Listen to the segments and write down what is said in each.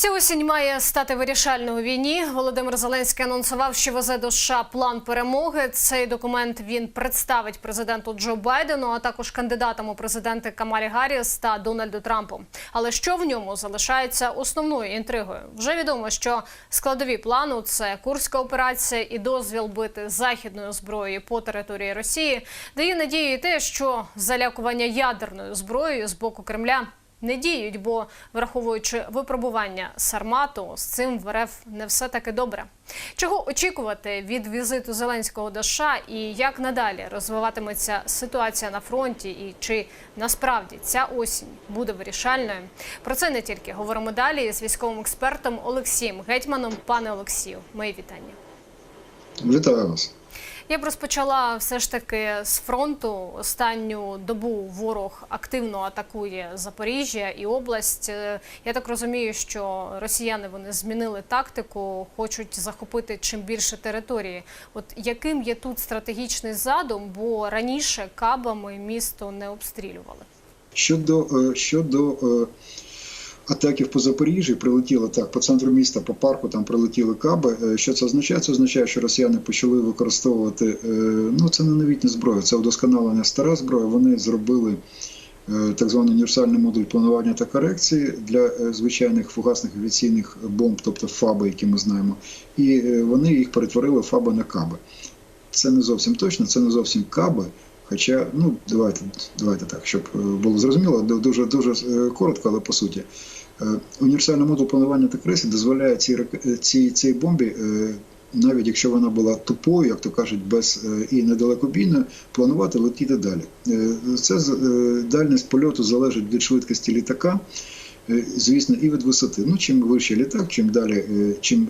Ця осінь має стати вирішальною війні. Володимир Зеленський анонсував, що везе до США план перемоги. Цей документ він представить президенту Джо Байдену, а також кандидатам у президенти Камалі Гарріс та Дональду Трампу. Але що в ньому залишається основною інтригою? Вже відомо, що складові плану це курська операція і дозвіл бити західною зброєю по території Росії. Дає надію те, що залякування ядерною зброєю з боку Кремля не діють, бо враховуючи випробування Сармату, з цим в РФ не все таки добре. Чого очікувати від візиту Зеленського до США і як надалі розвиватиметься ситуація на фронті, і чи насправді ця осінь буде вирішальною? Про це не тільки говоримо далі з військовим експертом Олексієм Гетьманом. Пане Олексію, мої вітання. Вітаю вас. Я б розпочала все ж таки з фронту. Останню добу ворог активно атакує Запоріжжя і область. Е, Я так розумію, що росіяни вони змінили тактику, хочуть захопити чим більше території. От яким є тут стратегічний задум? Бо раніше кабами місто не обстрілювали. Щодо е, щодо е, атаків по Запоріжжі, прилетіло так по центру міста, по парку там прилетіли каби. Е, Що це означає? Це означає, що росіяни почали використовувати е, ну це не новітня зброя, це удосконалення стара зброя. Вони зробили. е, Так званий універсальний модуль планування та корекції для звичайних фугасних авіаційних бомб, тобто ФАБи, які ми знаємо, і вони їх перетворили ФАБи на каби. Це не зовсім точно, це не зовсім каби. Хоча, ну давайте, давайте так, щоб було зрозуміло, дуже дуже коротко, але по суті. Е, Універсальний модуль планування та криси дозволяє цій, е, цій, цій бомбі, е, навіть якщо вона була тупою, як то кажуть, без і недалекобійною, планувати летіти далі. Це дальність польоту залежить від швидкості літака. Е, Звісно, і від висоти. Ну, чим вище літак, чим далі, е, чим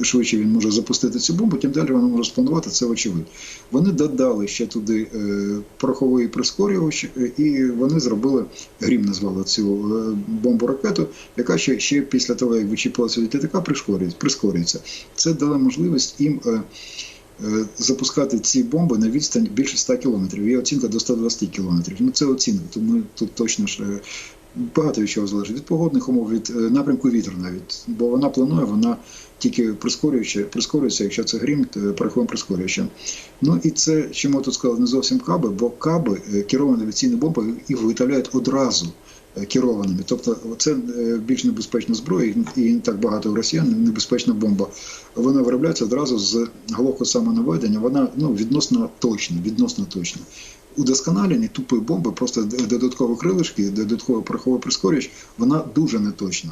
е, швидше він може запустити цю бомбу, тим далі вона може спланувати, це очевидь. Вони додали ще туди пороховий прискорювач, і вони зробили грім, назвали цю бомбу ракету, яка ще, ще після того, як вичіпалася від літака, прискорюється-. Це дало можливість їм. Запускати ці бомби на відстань більше 100 кілометрів. Є оцінка до 120 кілометрів. Ну це оцінка, тому тут точно ж багато від чого залежить від погодних умов, від е, напрямку вітру навіть. Бо вона планує, вона тільки прискорюється, якщо це грім, то порахуємо прискорюючи. Ну і це, чому тут сказав, не зовсім каби, бо каби е, керовані авіаційні бомби їх виготовляють одразу. е, Керованими, тобто це е, більш небезпечна зброя, і не так багато росіян небезпечна бомба. Вона виробляється одразу з глухого самонаведення. Вона ну відносно точна, відносно точна. Удосконалені тупої бомби, просто додаткові крилишки, додатковий пороховий прискорювач, вона дуже неточна.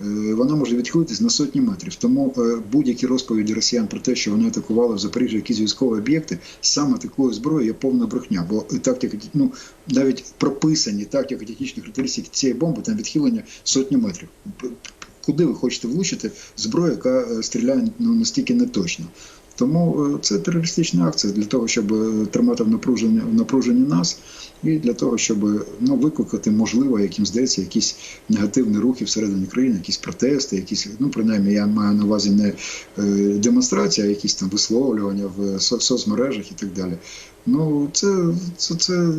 Е, Вона може відхилитись на сотні метрів. Тому е, будь-які розповіді росіян про те, що вони атакували в Запоріжжі якісь військові об'єкти, саме такою зброєю є повна брехня. Бо тактика, ну навіть прописані тактика технічні характеристики цієї бомби, там відхилення сотні метрів. Куди ви хочете влучити зброю, яка е, стріляє ну, настільки неточно? Тому е, це терористична акція для того, щоб е, тримати в напруженні, в напруженні нас, і для того, щоб ну, викликати, можливо, яким здається, якісь негативні рухи всередині країни, якісь протести, якісь, ну принаймні, я маю на увазі не е, демонстрація, а якісь там висловлювання в соцмережах і так далі. Ну, це, це, це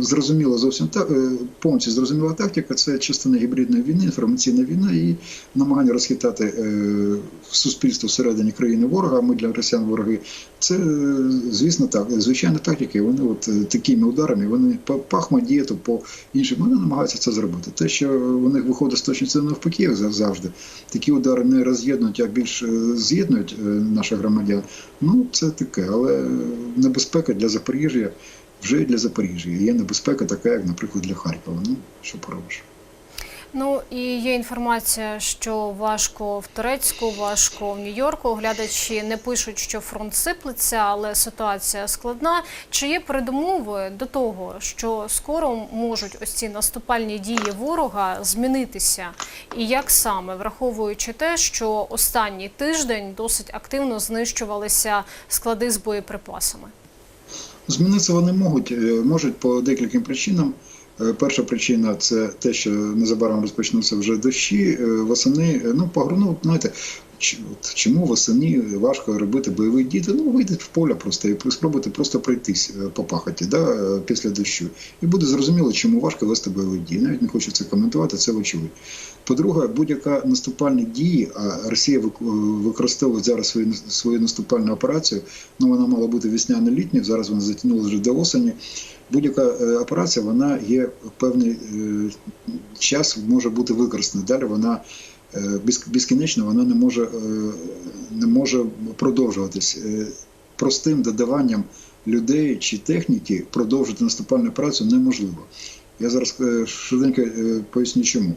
зрозуміло зовсім так, е, повністю зрозуміла тактика. Це частина гібридної війни, інформаційна війна і намагання розхитати е, суспільство всередині країни ворога. Ми для росіян вороги. Це, е, звісно, так. Звичайна тактика. і Вони от е, такими ударами, вони по пахма дієту, по іншим, вони намагаються це зробити. Те, що у них виходить з точності навпаки, завжди. Такі удари не роз'єднують, а більш з'єднують наших громадян. Ну, це таке, але небезпека для Запоріжжя вже для Запоріжжя. Є небезпека така, як, наприклад, для Харкова. Ну, що поробиш. Ну і є інформація, що важко в Турецьку, важко в Нью-Йорку. Оглядачі не пишуть, що фронт сиплеться, але ситуація складна. Чи є передумови до того, що скоро можуть ось ці наступальні дії ворога змінитися? І як саме враховуючи те, що останній тиждень досить активно знищувалися склади з боєприпасами? Змінитися вони можуть, е, можуть по декільким причинам. Е, Перша причина це те, що незабаром розпочнуться вже дощі, е, восени. Ну, погрунув, знаєте, Чому восени важко робити бойові дії? Та, Ну, вийдіть в поле просто і спробуйте просто пройтись е, по пахоті да, е, після дощу. І буде зрозуміло, чому важко вести бойові дії. Навіть не хочу це коментувати, це очевидь. По-друге, будь-яка наступальні дії, а Росія е, використовує зараз свою, свою наступальну операцію. Ну, вона мала бути весняно-літня, зараз вона затягнула вже до осені. Будь-яка операція, вона є певний час може бути використана. Далі вона безкінечно вона не може, е, не може продовжуватись. Е, Простим додаванням людей чи техніки продовжити наступальну операцію неможливо. Я зараз е, швиденько е, поясню чому.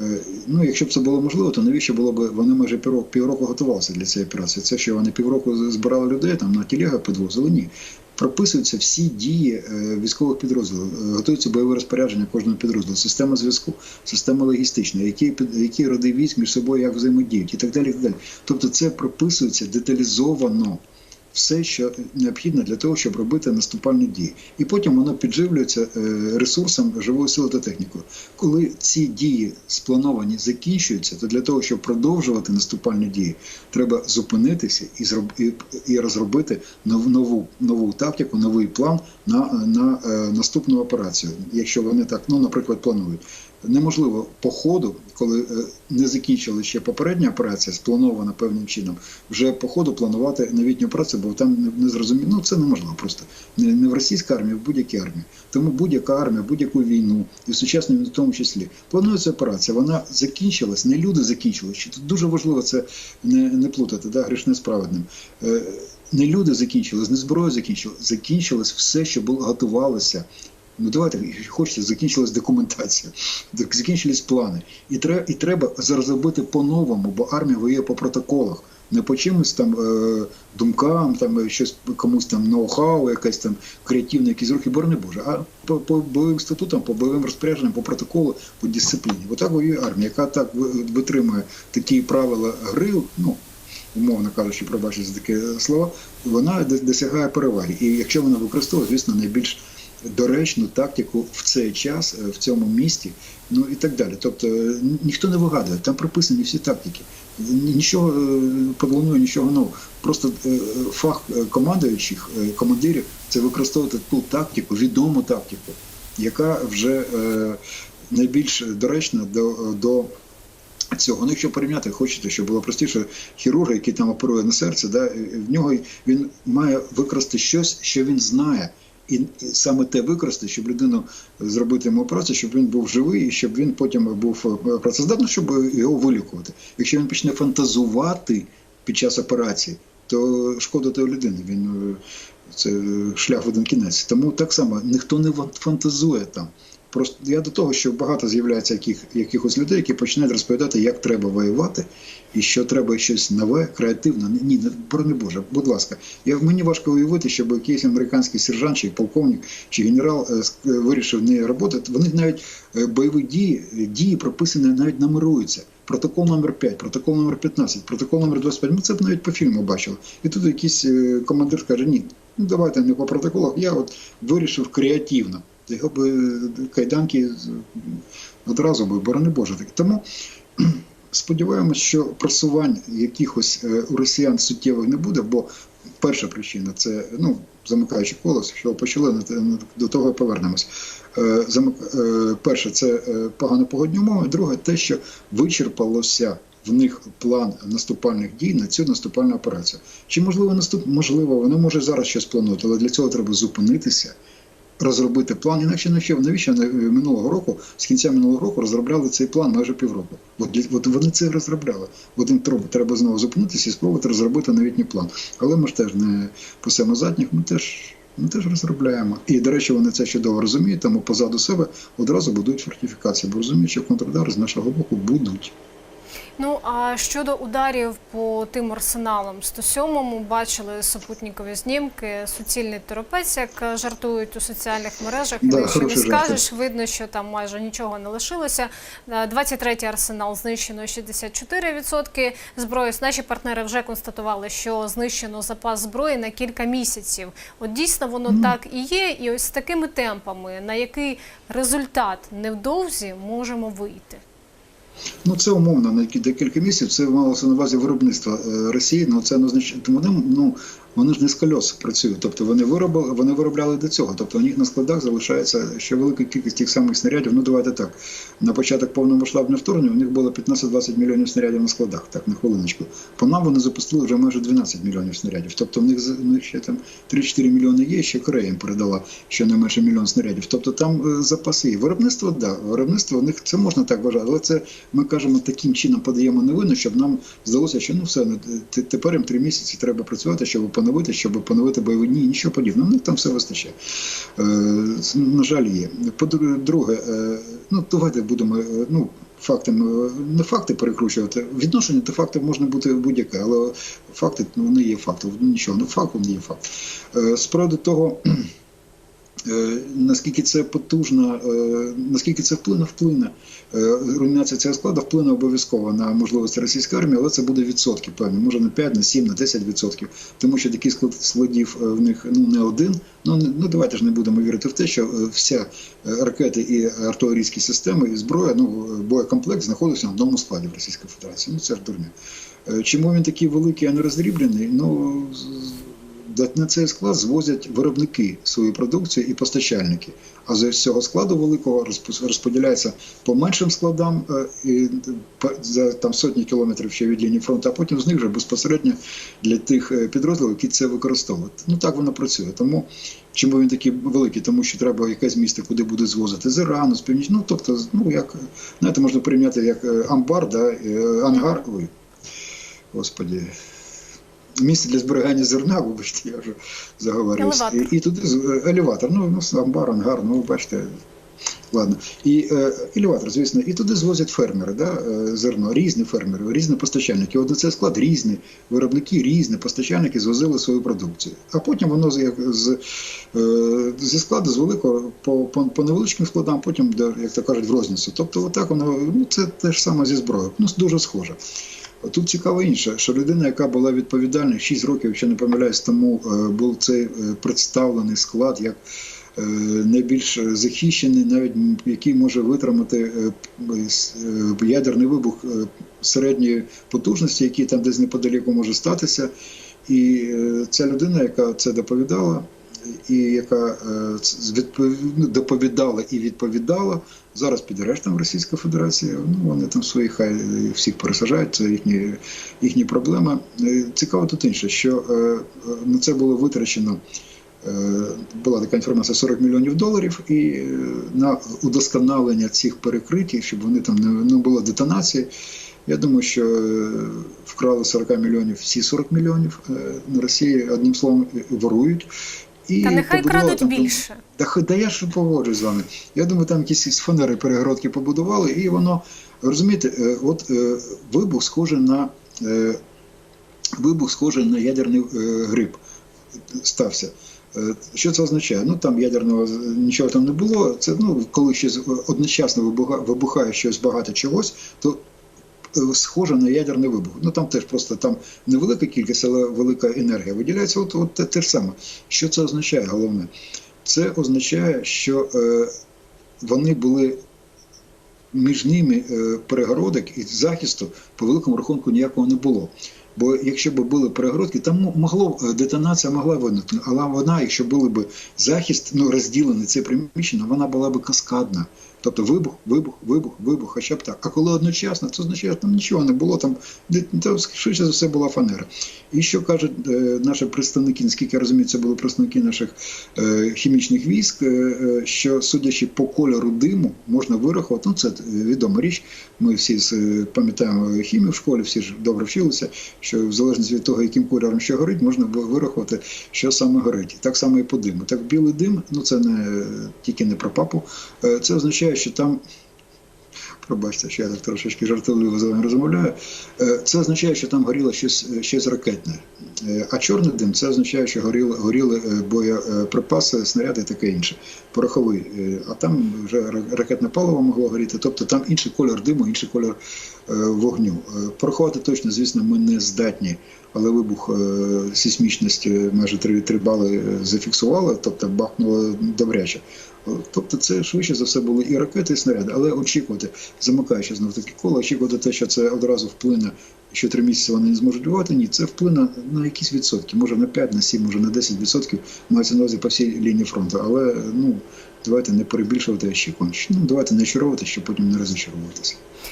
Е, Ну, якщо б це було можливо, то навіщо було б вони майже півроку, півроку готувалися для цієї операції? Це що вони півроку збирали людей там на телегах підвозили? Ні. Прописуються всі дії е, військових підрозділів, готується готуються бойові розпорядження кожного підрозділу, система зв'язку, система логістична, які, які роди військ між собою як взаємодіють і так далі. І так далі. Тобто це прописується деталізовано все, що необхідно для того, щоб робити наступальні дії. І потім воно підживлюється е, ресурсом живої сили та технікою. Коли ці дії сплановані закінчуються, то для того, щоб продовжувати наступальні дії, треба зупинитися і і, розробити нову нову нову тактику, новий план на, на е, наступну операцію. Якщо вони так, ну наприклад, планують. Неможливо по ходу, коли е, не закінчили ще попередня операція, спланована певним чином, вже по ходу планувати новітню операцію, бо там не, зрозуміло. Ну це неможливо просто не, не в російській армії, а в будь-якій армії. Тому будь-яка армія, будь-яку війну, і в сучасному в тому числі, планується операція. Вона закінчилась, не люди закінчили. Ще тут дуже важливо це не, не плутати, да, грішне з праведним. Е, не люди закінчились, не зброя закінчила, закінчилось все, що було готувалося. Ну давайте хочете, закінчилась документація, закінчились плани. І треба, і треба зараз робити по-новому, бо армія воює по протоколах, не по чимось там е, думкам, там е, щось комусь там ноу-хау, якась там креативна якісь рухи, борони Боже, а по, по бойовим статутам, по бойовим розпорядженням, по протоколу, по дисципліні. Отак воює армія, яка так витримує такі правила гри, ну умовно кажучи, пробачте за таке слово, вона дос- досягає переваги. І якщо вона використовує, звісно, найбільш доречну тактику в цей час, е, в цьому місті, ну і так далі. Тобто е, ніхто не вигадує, там прописані всі тактики. Нічого е, подлунує, нічого нового. Просто фах командуючих, командирів це використовувати ту тактику, відому тактику, яка вже найбільш доречна до, до цього. Ну, якщо порівняти, хочете, щоб було простіше, хірург, який там оперує на серце, да, в нього він має використати щось, що він знає. І і саме те використати, щоб людину зробити йому працю, щоб він був живий і щоб він потім був е, працездатний, щоб його вилікувати. Якщо він почне фантазувати під час операції, то шкода тої людини. Він е, це шлях в один кінець. Тому так само ніхто не фан- фантазує там. Просто я до того, що багато з'являється яких, якихось людей, які починають розповідати, як треба воювати, і що треба щось нове, креативне. Ні, не борони Боже, будь ласка. Я, мені важко уявити, щоб якийсь американський сержант, чи полковник, чи генерал е, е, вирішив не роботи. Вони навіть е, бойові дії, дії прописані, навіть нумеруються. Протокол номер 5, протокол номер 15, протокол номер 25. Ми це б навіть по фільму бачили. І тут якийсь командир каже, ні, ну давайте не по протоколах, я от вирішив креативно. Його би кайданки одразу би, борони Боже. Тому сподіваємось, що просувань якихось е, у росіян суттєвих не буде, бо перша причина це, ну, замикаючи коло, що почали, до того повернемось. Е, е, Перше, це погано погодні умови. Друге, те, що вичерпалося в них план наступальних дій на цю наступальну операцію. Чи можливо наступ? Можливо, вони може зараз щось планують, але для цього треба зупинитися, розробити план. Інакше навіщо навіщо вони, е, минулого року, з кінця минулого року розробляли цей план майже півроку. От, от вони це розробляли. Треба, треба знову зупинитися і спробувати розробити новітній план. Але ми ж теж не по задніх, ми теж. Ми теж розробляємо. І, до речі, вони це чудово розуміють, тому позаду себе одразу будують фортифікації, бо розуміють, що контрудари з нашого боку будуть. Ну а щодо ударів по тим арсеналам 107-му, бачили супутникові знімки, суцільний торопець, як е, жартують у соціальних мережах. Да, Інакше не скажеш, видно, що там майже нічого не лишилося. Е, 23-й арсенал знищено 64% зброї. Наші партнери вже констатували, що знищено запас зброї на кілька місяців. От дійсно воно так і є. І ось з такими темпами, на який результат невдовзі можемо вийти. Ну це умовно на декілька місяців. Це малося на увазі виробництва е, Росії. Ну це не означає, тому ну вони ж не з кольос працюють. Тобто вони виробили, вони виробляли до цього. Тобто у них на складах залишається ще велика кількість тих самих снарядів. Ну давайте так. На початок повномасштабного вторгнення у них було 15-20 мільйонів снарядів на складах. Так на хвилиночку. По нам вони запустили вже майже 12 мільйонів снарядів. Тобто в них у них ще там 3-4 мільйони є. Ще Корея їм передала щонайменше мільйон снарядів. Тобто там е, запаси є. Виробництво, да, виробництво у них це можна так вважати, але це ми кажемо таким чином подаємо новину, щоб нам здалося, що ну все ну, тепер їм три місяці треба працювати, щоб поновити, щоб поновити бойові ні, нічого подібного. У них там все вистачає. Е, на жаль, є. По-друге, е, ну давайте будемо. е, Ну, Фактами, не факти перекручувати. Відношення до фактів можна бути будь-яке, але факти ну, вони є факти. Нічого, ну факт він є факт. Справді того, Е, наскільки це потужно, е, наскільки це вплине, вплине. Е, Руйнація цього складу вплине обов'язково на можливості російської армії, але це буде відсотки певні, може на 5, на 7, на 10 відсотків. Тому що таких склад- складів е, в них ну не один. Ну ну давайте ж не будемо вірити в те, що е, вся е, ракети і артилерійські системи і зброя, ну е, боєкомплект знаходиться на одному складі в Російській Федерації. Ну це ж дурня. Е, Чому він такий великий, а не роздріблений? Ну на цей склад звозять виробники свою продукцію і постачальники. А з цього складу великого розподіляється по меншим складам е, за там сотні кілометрів ще від лінії фронту, а потім з них вже безпосередньо для тих е, підрозділів, які це використовують. Ну так воно працює. Тому чому він такий великий? Тому що треба якесь місто, куди буде звозити з Ірану, з північ. Ну тобто, ну як знаєте, можна прийняти як е, амбар, да, ангар. Ой, господі. Місце для зберігання зерна, вибачте, я вже заговорився. Елеватор. І, і туди е, елеватор, ну, ну амбар, ангар, ну бачите. Ладно. І е, елеватор, звісно, і туди звозять фермери, да, е, зерно, різні фермери, різні постачальники. От цей склад різні виробники, різні постачальники звозили свою продукцію. А потім воно з, з, е, зі складу з великого по, по, по невеличким складам, потім, як то кажуть, в розницю. Тобто, отак воно, ну, це те ж саме зі зброєю. Ну, дуже схоже. Тут цікаво інше, що людина, яка була відповідальна 6 років, якщо не помиляюсь, тому е, був цей е, представлений склад як е, найбільш захищений, навіть який може витримати ядерний вибух середньої потужності, який там десь неподаліку може статися. І ця людина, яка це доповідала, і яка е, ну, доповідала і відповідала, зараз під арештом Російської Федерації. Ну вони там своїх хай е, всіх пересажають, це їхні, їхні проблеми. Е, Цікаво тут інше, що на це було витрачено. Була така інформація 40 мільйонів доларів, і на удосконалення цих перекриттів, щоб вони там не, було детонації. Я думаю, що вкрали 40 мільйонів, всі 40 мільйонів на Росії, одним словом, ворують. І Та нехай побудували крадуть там- більше. Та, да я ж погоджуюсь з вами. Я думаю, там якісь фанери перегородки побудували, і воно, розумієте, е, от е, вибух схожий на е, вибух схожий на ядерний гриб стався. Що це означає? Ну там ядерного нічого там не було. Це ну, коли щось одночасно вибуха- вибухає щось багато чогось, то е, схоже на ядерний вибух. Ну там теж просто там невелика кількість, але велика енергія виділяється. От, от те, те ж саме. Що це означає? Головне, це означає, що е, вони були між ними е, перегородок і захисту по великому рахунку ніякого не було. Бо якщо б були перегородки, там могло е, детонація могла виникнути, але вона, якщо були б захист, ну розділений це приміщення, вона була б каскадна. Тобто вибух, вибух, вибух, вибух, хоча б так. А коли одночасно, це означає, що там нічого не було, там, там швидше за все була фанера. І що кажуть е, наші представники, наскільки я розумію, це були представники наших е, хімічних військ, е, е, що судячи по кольору диму, можна вирахувати, ну це е, відома річ. Ми всі е, пам'ятаємо хімію в школі, всі ж добре вчилися, що в залежності від того, яким кольором що горить, можна ви- вирахувати, що саме горить. Так само і по диму. Так, білий дим, ну це не тільки не про папу, це означає, що там. Пробачте, що я так трошечки жартовливо з вами розмовляю. Е, Це означає, що там горіло щось, щось ракетне. Е, А чорний дим це означає, що горіли, горіли е, боєприпаси, снаряди і таке інше. Пороховий. Е, А там вже ракетне паливо могло горіти, тобто там інший кольор диму, інший кольор е, вогню. Е, Порахувати точно, звісно, ми не здатні. Але вибух е, сейсмічності майже 3, 3 бали е, зафіксували, тобто бахнуло добряче. Е, Тобто це швидше за все були і ракети, і снаряди, але очікувати, замикаючи знов таки коло, очікувати те, що це одразу вплине, що три місяці вони не зможуть воювати, ні, це вплине на якісь відсотки, може на 5, на 7, може на 10 відсотків, мається на увазі по всій лінії фронту. Але ну давайте не перебільшувати очікувань. Ну давайте не очаровувати, щоб потім не розочаровуватися.